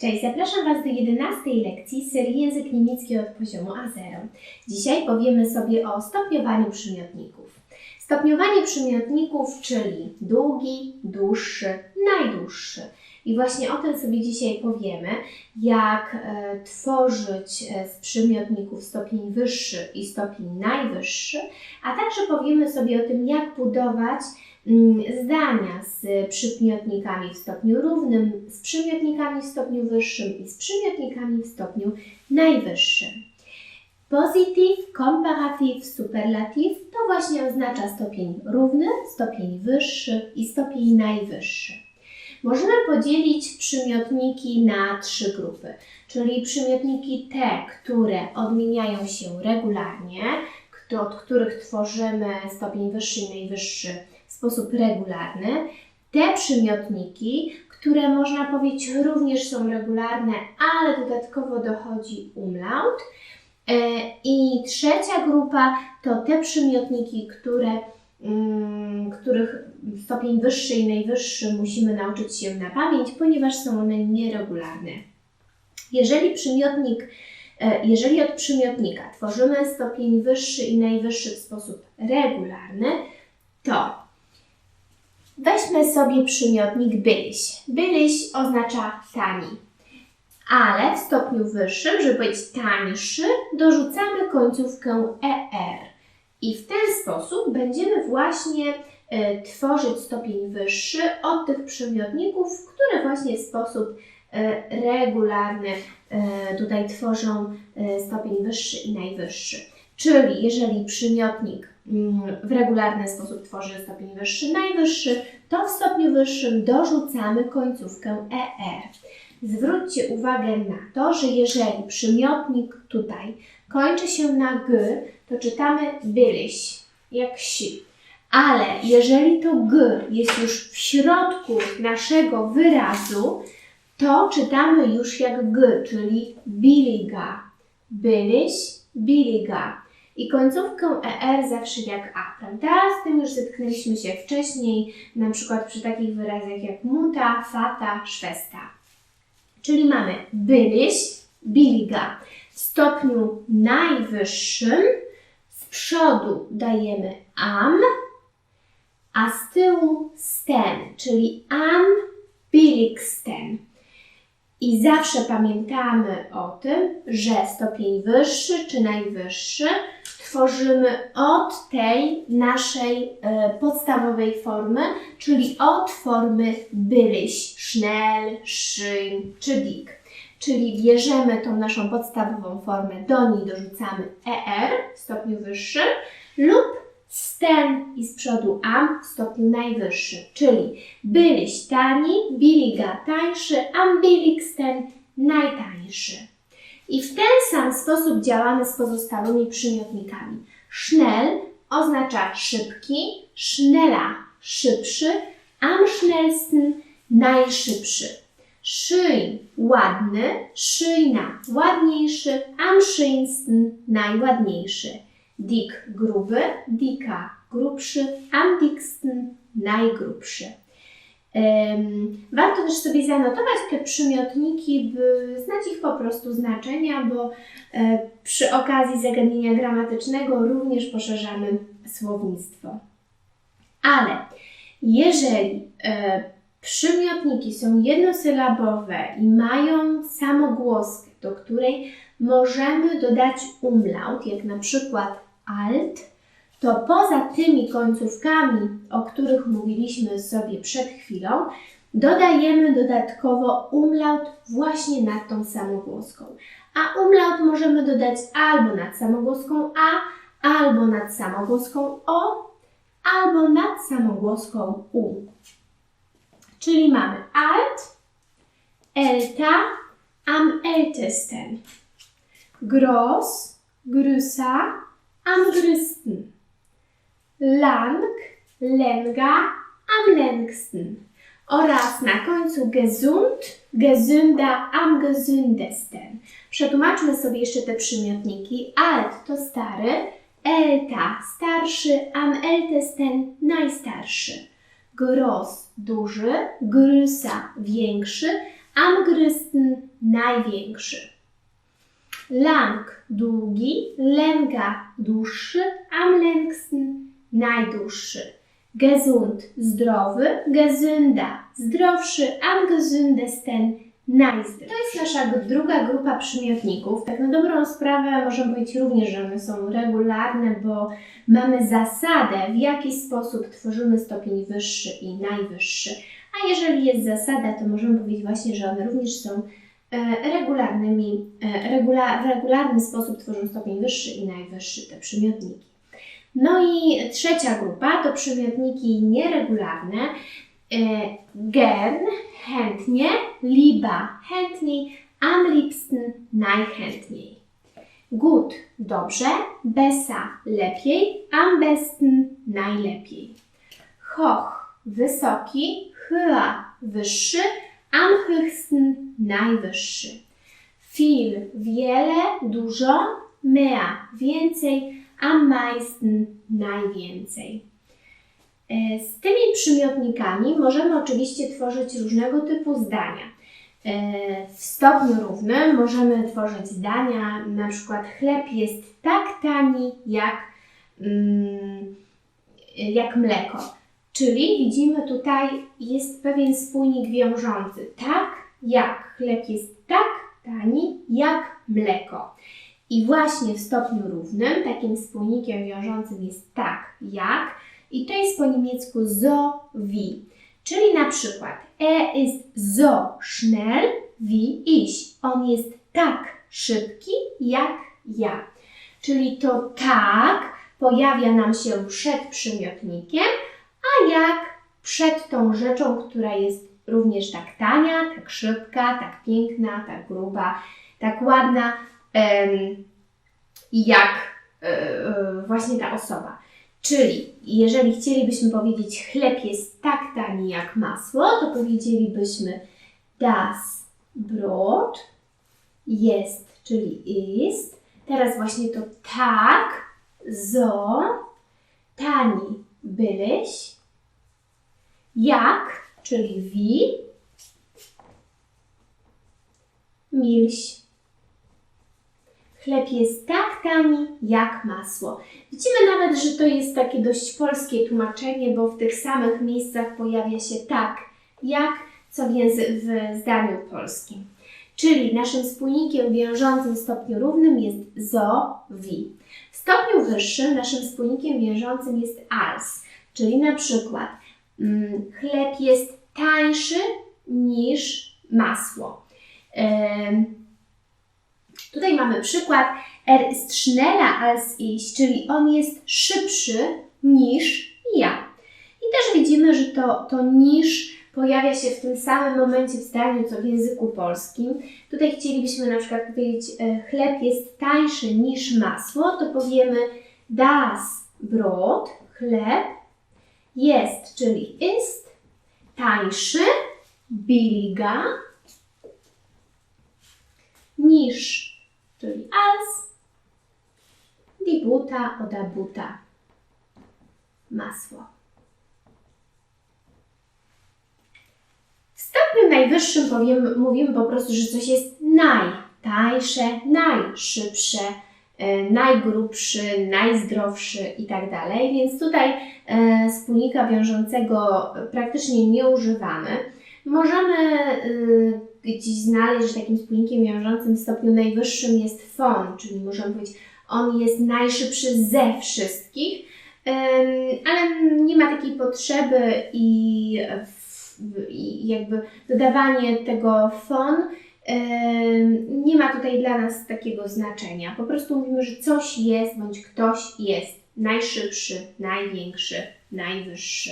Cześć, zapraszam Was do 11 lekcji serii Język Niemiecki od poziomu A0. Dzisiaj powiemy sobie o stopniowaniu przymiotników. Stopniowanie przymiotników, czyli długi, dłuższy, najdłuższy. I właśnie o tym sobie dzisiaj powiemy, jak e, tworzyć e, z przymiotników stopień wyższy i stopień najwyższy, a także powiemy sobie o tym, jak budować zdania z przymiotnikami w stopniu równym, z przymiotnikami w stopniu wyższym i z przymiotnikami w stopniu najwyższym. Pozytyw, komparatyw, superlatyw to właśnie oznacza stopień równy, stopień wyższy i stopień najwyższy. Możemy podzielić przymiotniki na trzy grupy, czyli przymiotniki te, które odmieniają się regularnie, od których tworzymy stopień wyższy i najwyższy sposób regularny. Te przymiotniki, które można powiedzieć również są regularne, ale dodatkowo dochodzi umlaut. E, I trzecia grupa to te przymiotniki, które, mm, których stopień wyższy i najwyższy musimy nauczyć się na pamięć, ponieważ są one nieregularne. Jeżeli przymiotnik, e, jeżeli od przymiotnika tworzymy stopień wyższy i najwyższy w sposób regularny, to weźmy sobie przymiotnik byliś. Byliś oznacza tani. Ale w stopniu wyższym, żeby być tańszy, dorzucamy końcówkę er. I w ten sposób będziemy właśnie e, tworzyć stopień wyższy od tych przymiotników, które właśnie w sposób e, regularny e, tutaj tworzą e, stopień wyższy i najwyższy. Czyli jeżeli przymiotnik w regularny sposób tworzy stopień wyższy, najwyższy, to w stopniu wyższym dorzucamy końcówkę er. Zwróćcie uwagę na to, że jeżeli przymiotnik tutaj kończy się na g, to czytamy byliś, jak si. Ale jeżeli to g jest już w środku naszego wyrazu, to czytamy już jak g, czyli biliga. Byliś, biliga. I końcówkę er zawsze jak a, prawda? Z tym już zetknęliśmy się wcześniej, na przykład przy takich wyrazach jak muta, fata, szwesta. Czyli mamy byliś, biliga. W stopniu najwyższym z przodu dajemy am, a z tyłu sten, czyli am billigsten. I zawsze pamiętamy o tym, że stopień wyższy czy najwyższy tworzymy od tej naszej e, podstawowej formy, czyli od formy byliś, schnell, schön czy dick. Czyli bierzemy tą naszą podstawową formę, do niej dorzucamy er w stopniu wyższym lub sten i z przodu am w stopniu najwyższym. Czyli byliś tani, biliga tańszy, am billigsten najtańszy. I w ten sam sposób działamy z pozostałymi przymiotnikami. Schnell oznacza szybki, schneller szybszy, am schnellsten najszybszy. Schön ładny, schöner ładniejszy, am schönsten najładniejszy. Dick gruby, dicka grubszy, am dicksten najgrubszy. Warto też sobie zanotować te przymiotniki, by znać ich po prostu znaczenia, bo e, przy okazji zagadnienia gramatycznego również poszerzamy słownictwo. Ale jeżeli e, przymiotniki są jednosylabowe i mają samogłoskę, do której możemy dodać umlaut, jak na przykład alt, to poza tymi końcówkami, o których mówiliśmy sobie przed chwilą, dodajemy dodatkowo umlaut właśnie nad tą samogłoską. A umlaut możemy dodać albo nad samogłoską a, albo nad samogłoską o, albo nad samogłoską u. Czyli mamy alt, älter, am ältesten, groß, größer, am. Lang, länger, am längsten. Oraz na końcu gesund, gesünder, am gesündesten. Przetłumaczmy sobie jeszcze te przymiotniki. Alt to stary, älta starszy, am ältesten najstarszy. Groß duży, größer większy, am größten największy. Lang długi, länger dłuższy, am längsten najdłuższy. Gesund zdrowy, gesünder zdrowszy, am gesündesten najzdrowszy. To jest nasza druga grupa przymiotników. Tak na dobrą sprawę możemy powiedzieć również, że one są regularne, bo mamy zasadę, w jaki sposób tworzymy stopień wyższy i najwyższy. A jeżeli jest zasada, to możemy powiedzieć właśnie, że one również są e, regularnymi, e, regula, w regularny sposób tworzą stopień wyższy i najwyższy te przymiotniki. No i trzecia grupa to przymiotniki nieregularne. E, Gern, chętnie, lieber, chętniej, am liebsten, najchętniej. Gut, dobrze, besser, lepiej, am besten, najlepiej. Hoch, wysoki, höher, wyższy, am höchsten, najwyższy. Viel, wiele, dużo, mehr, więcej, am meisten, najwięcej. E, Z tymi przymiotnikami możemy oczywiście tworzyć różnego typu zdania. E, W stopniu równym możemy tworzyć zdania, na przykład chleb jest tak tani jak, mm, jak mleko. Czyli widzimy tutaj jest pewien spójnik wiążący. Tak jak chleb jest tak tani jak mleko. I właśnie w stopniu równym takim spójnikiem wiążącym jest tak jak i to jest po niemiecku so wie. Czyli na przykład er ist so schnell wie ich. On jest tak szybki jak ja. Czyli to tak pojawia nam się przed przymiotnikiem, a jak przed tą rzeczą, która jest również tak tania, tak szybka, tak piękna, tak gruba, tak ładna, jak e, e, właśnie ta osoba. Czyli jeżeli chcielibyśmy powiedzieć chleb jest tak tani jak masło, to powiedzielibyśmy das Brot jest, czyli ist. Teraz właśnie to tak, so, tani, byleś, jak, czyli wie, milś. Chleb jest tak tani jak masło. Widzimy nawet, że to jest takie dość polskie tłumaczenie, bo w tych samych miejscach pojawia się tak, jak co w, w zdaniu polskim. Czyli naszym spójnikiem wiążącym w stopniu równym jest zo, wi. W stopniu wyższym naszym spójnikiem wiążącym jest als, czyli na przykład mm, chleb jest tańszy niż masło. Em, Tutaj mamy przykład er ist schneller als ich, czyli on jest szybszy niż ja. I też widzimy, że to, to niż pojawia się w tym samym momencie w zdaniu, co w języku polskim. Tutaj chcielibyśmy na przykład powiedzieć e, chleb jest tańszy niż masło, to powiemy das Brot, chleb, jest, czyli ist, tańszy, billiger, niż, czyli als, Butter oder Butter, masło. W stopniu najwyższym powiem, mówimy po prostu, że coś jest najtańsze, najszybsze, e, najgrubszy, najzdrowszy i tak dalej. Więc tutaj e, spójnika wiążącego praktycznie nie używamy. Możemy y, gdzieś znaleźć, że takim spójnikiem wiążącym w stopniu najwyższym jest fon, czyli możemy powiedzieć, on jest najszybszy ze wszystkich, ale nie ma takiej potrzeby i, jakby dodawanie tego fon nie ma tutaj dla nas takiego znaczenia. Po prostu mówimy, że coś jest bądź ktoś jest najszybszy, największy, najwyższy.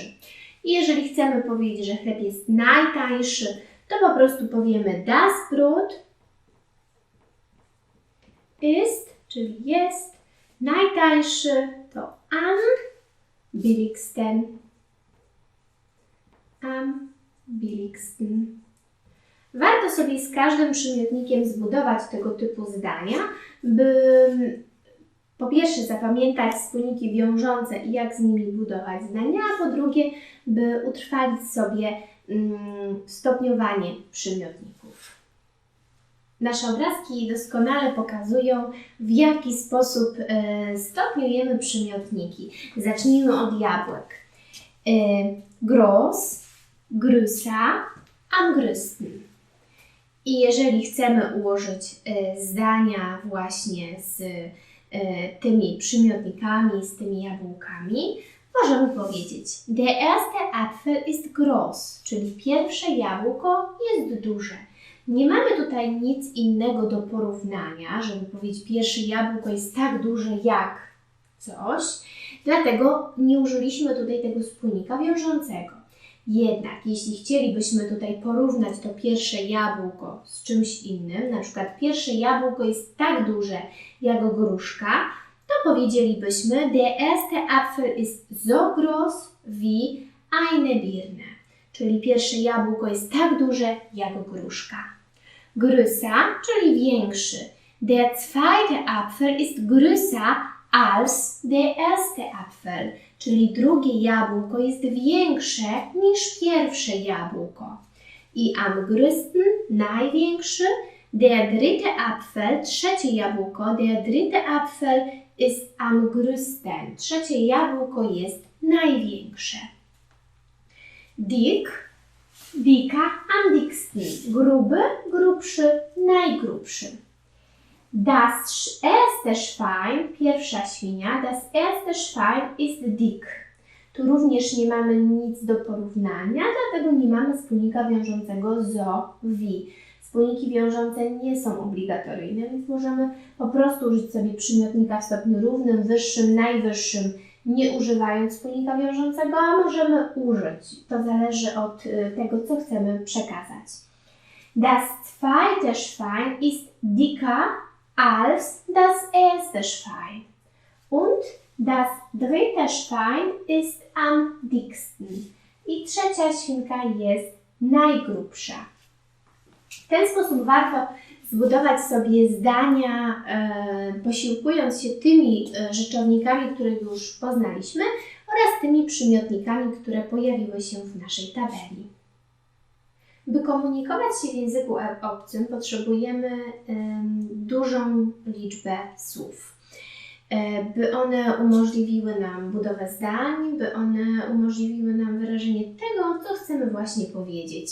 I jeżeli chcemy powiedzieć, że chleb jest najtańszy, to po prostu powiemy das Brot ist, czyli jest, najtańszy to am billigsten. Am billigsten. Warto sobie z każdym przymiotnikiem zbudować tego typu zdania, by po pierwsze zapamiętać spójniki wiążące i jak z nimi budować zdania, a po drugie, by utrwalić sobie mm, stopniowanie przymiotników. Nasze obrazki doskonale pokazują, w jaki sposób e, stopniujemy przymiotniki. Zacznijmy od jabłek. E, größer, am größten. I jeżeli chcemy ułożyć e, zdania właśnie z tymi przymiotnikami, z tymi jabłkami, możemy powiedzieć Der erste Apfel ist groß, czyli pierwsze jabłko jest duże. Nie mamy tutaj nic innego do porównania, żeby powiedzieć pierwsze jabłko jest tak duże jak coś, dlatego nie użyliśmy tutaj tego spójnika wiążącego. Jednak jeśli chcielibyśmy tutaj porównać to pierwsze jabłko z czymś innym, na przykład pierwsze jabłko jest tak duże jak gruszka, to powiedzielibyśmy Der erste Apfel ist so groß wie eine Birne. Czyli pierwsze jabłko jest tak duże jak gruszka. Größer, czyli większy. Der zweite Apfel ist größer als der erste Apfel. Czyli drugie jabłko jest większe niż pierwsze jabłko. I am größten, największy, der dritte Apfel, trzecie jabłko, der dritte Apfel ist am größten. Trzecie jabłko jest największe. Dick, dika, am dicksten. Gruby, grubszy, najgrubszy. Das erste Schwein, pierwsza świnia, das erste Schwein ist dick. Tu również nie mamy nic do porównania, dlatego nie mamy spójnika wiążącego zo, wi. Spójniki wiążące nie są obligatoryjne, więc możemy po prostu użyć sobie przymiotnika w stopniu równym, wyższym, najwyższym, nie używając spójnika wiążącego, a możemy użyć. To zależy od y, tego, co chcemy przekazać. Das zweite Schwein ist dicker als das erste Schwein. Und das dritte Schwein ist am dicksten. I trzecia świnka jest najgrubsza. W ten sposób warto zbudować sobie zdania, e, posiłkując się tymi e, rzeczownikami, które już poznaliśmy, oraz tymi przymiotnikami, które pojawiły się w naszej tabeli. By komunikować się w języku obcym, potrzebujemy em, dużą liczbę słów. E, By one umożliwiły nam budowę zdań, by one umożliwiły nam wyrażenie tego, co chcemy właśnie powiedzieć.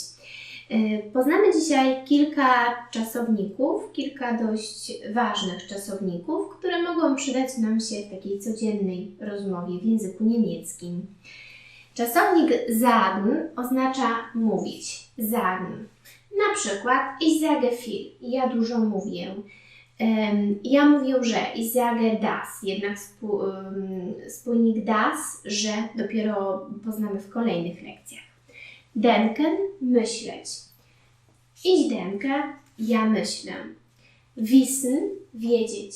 E, Poznamy dzisiaj kilka czasowników, kilka dość ważnych czasowników, które mogą przydać nam się w takiej codziennej rozmowie w języku niemieckim. Czasownik sagen oznacza mówić. Sagen. Na przykład ich sage viel. Ja dużo mówię. Ja mówię, że ich sage das. Jednak spójnik das, że dopiero poznamy w kolejnych lekcjach. Denken, myśleć. Ich denke, ja myślę. Wissen, wiedzieć.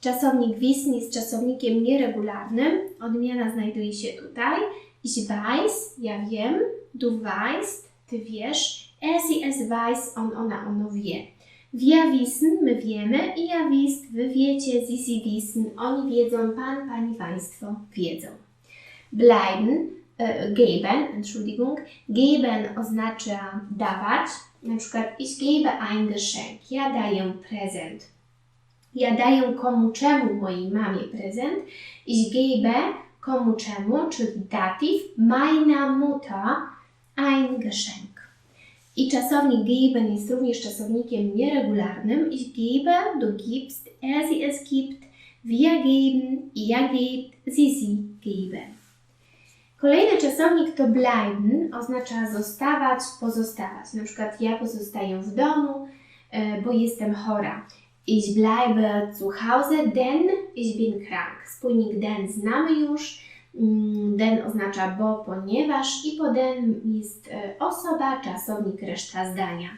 Czasownik wissen jest czasownikiem nieregularnym. Odmiana znajduje się tutaj. Ich weiß, ja wiem. Du weißt, ty wiesz. Er, sie, es weiß, on, ona, ono wie. Wir wissen, my wiemy. Ihr wisst, wy wiecie. Sie, sie wissen, oni wiedzą. Pan, pani, państwo wiedzą. Bleiben, geben, Entschuldigung. Geben oznacza dawać. Na przykład ich gebe ein Geschenk. Ja daję prezent. Ja daję komu czemu mojej mamie prezent. Ich gebe komu czemu, czyli datyw, meiner Mutter ein Geschenk. I czasownik geben jest również czasownikiem nieregularnym. Ich gebe, du gibst, er, sie, es gibt, wir geben, ihr gebt, sie, sie geben. Kolejny czasownik to bleiben, oznacza zostawać, pozostawać. Na przykład ja pozostaję w domu, e, bo jestem chora. Ich bleibe zu Hause, denn ich bin krank. Spójnik den znamy już. Mm, Den oznacza bo, ponieważ i po den jest e, osoba, czasownik, reszta zdania.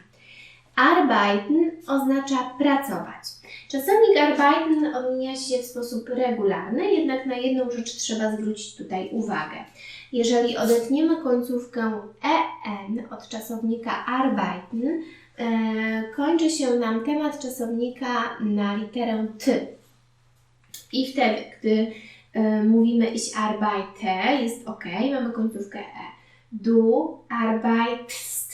Arbeiten oznacza pracować. Czasownik arbeiten odmienia się w sposób regularny, jednak na jedną rzecz trzeba zwrócić tutaj uwagę. Jeżeli odetniemy końcówkę en od czasownika arbeiten, e, kończy się nam temat czasownika na literę t. I wtedy, gdy e, mówimy ich arbeite, jest ok, mamy końcówkę e. Du arbeitst,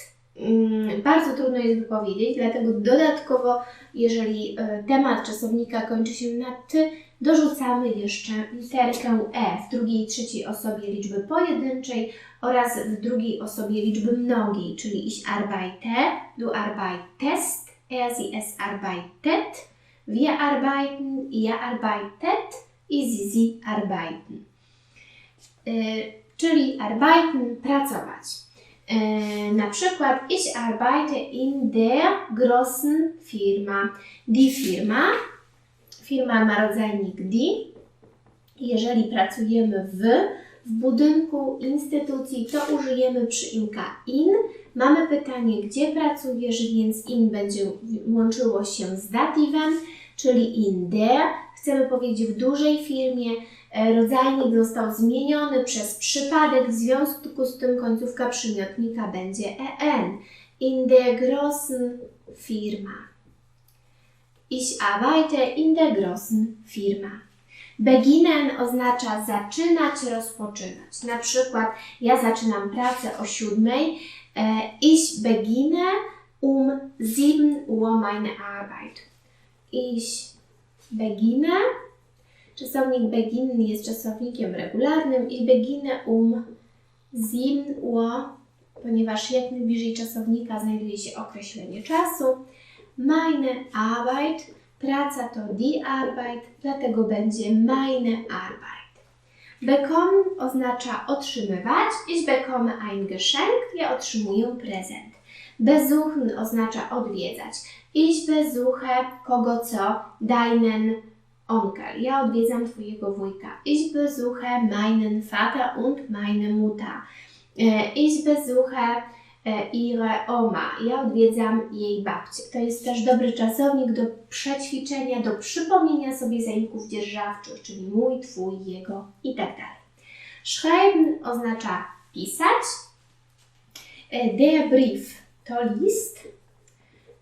bardzo trudno jest wypowiedzieć, dlatego dodatkowo, jeżeli e, temat czasownika kończy się na ty, dorzucamy jeszcze literkę e w drugiej i trzeciej osobie liczby pojedynczej oraz w drugiej osobie liczby mnogiej, czyli ich arbeite, du arbeitest, er, sie, es arbeitet, wir arbeiten, ihr arbeitet i sie, arbeiten. Y, czyli arbeiten, pracować. Y, na przykład, ich arbeite in der großen Firma. Die Firma, firma ma rodzajnik die. Jeżeli pracujemy w, w budynku instytucji, to użyjemy przyimka in. Mamy pytanie, gdzie pracujesz, więc in będzie łączyło się z datywem, czyli in der. Chcemy powiedzieć w dużej firmie, rodzajnik został zmieniony przez przypadek, w związku z tym końcówka przymiotnika będzie en. In der großen Firma. Ich arbeite in der großen Firma. Beginnen oznacza zaczynać, rozpoczynać. Na przykład ja zaczynam pracę o siódmej. E, Ich beginne um 7 Uhr meine Arbeit. Ich beginne. Czasownik beginnen jest czasownikiem regularnym. Ich beginne um 7 Uhr, ponieważ jak najbliżej czasownika znajduje się określenie czasu. Meine Arbeit, praca to die Arbeit, dlatego będzie meine Arbeit. Bekommen oznacza otrzymywać. Ich bekomme ein Geschenk, ja otrzymuję prezent. Besuchen oznacza odwiedzać. Ich besuche kogo co? Deinen Onkel. Ja odwiedzam Twojego wujka. Ich besuche meinen Vater und meine Mutter. E, Ich besuche ihre Oma. Ja odwiedzam jej babcię. To jest też dobry czasownik do przećwiczenia, do przypomnienia sobie zajęków dzierżawczych, czyli mój, twój, jego i tak. Schreiben oznacza pisać. E, Der Brief to list.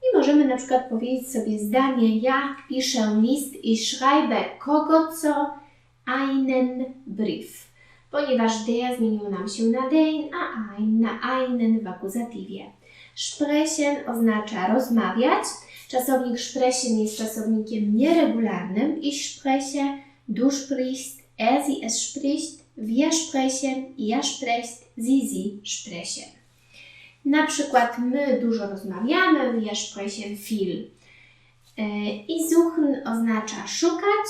I możemy na przykład powiedzieć sobie zdanie: Ja piszę list i schreibe kogo co einen Brief. Ponieważ der zmienił nam się na den, a ein na einen w akuzatywie. Sprechen oznacza rozmawiać. Czasownik sprechen jest czasownikiem nieregularnym. Ich spreche, du sprichst, er sie es spricht, wir sprechen, ihr sprecht, sie sie sprechen. Na przykład my dużo rozmawiamy, wir sprechen viel. E, I suchen oznacza szukać.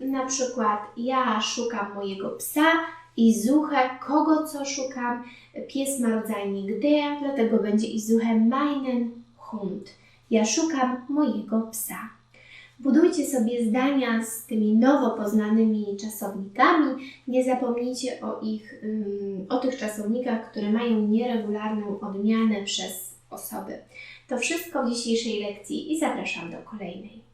Na przykład ja szukam mojego psa i suche kogo co szukam. Pies ma rodzajnik der, dlatego będzie i suche meinen Hund. Ja szukam mojego psa. Budujcie sobie zdania z tymi nowo poznanymi czasownikami. Nie zapomnijcie o ich, o tych czasownikach, które mają nieregularną odmianę przez osoby. To wszystko w dzisiejszej lekcji i zapraszam do kolejnej.